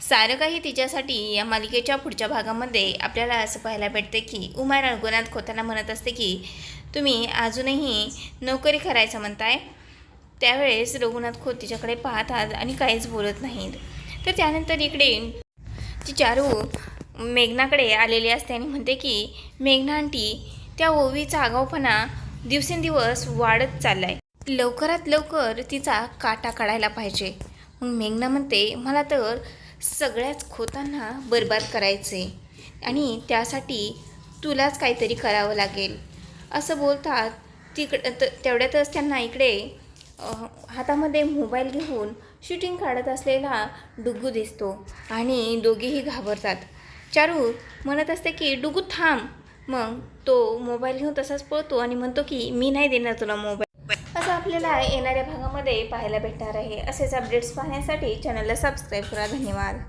सारं काही तिच्यासाठी या मालिकेच्या पुढच्या भागामध्ये आपल्याला असं पाहायला भेटते की उमा रघुनाथ खोताना म्हणत असते की तुम्ही अजूनही नोकरी करायचं म्हणताय. त्यावेळेस रघुनाथ खोत तिच्याकडे पाहतात आणि काहीच बोलत नाहीत. तर त्यानंतर इकडे ती चारू मेघनाकडे आलेली असते आणि म्हणते की मेघना आंटी त्या ओवीचा आगाऊपणा दिवसेंदिवस वाढत चाललाय. लवकरात लवकर तिचा काटा काढायला पाहिजे. मग मेघना म्हणते मला तर सगळ्याच खोतांना बरबाद करायचे. आणि त्यासाठी तुलाच काहीतरी करावं लागेल. असं बोलतात तिकड त- तेवढ्यातच त्यांना इकडे हातामध्ये मोबाईल घेऊन शूटिंग काढत असलेला डुग्गू दिसतो आणि दोघेही घाबरतात. चारू म्हणत असते की डुग्गू थांब. मग तो मोबाईल घेऊन तसाच पळतो आणि म्हणतो की मी नाही देणार तुला मोबाईल. आपल्याला येणाऱ्या भागामध्ये पाहायला भेटणार आहे. असेच अपडेट्स पाहण्यासाठी चॅनलला सबस्क्राईब करा. धन्यवाद.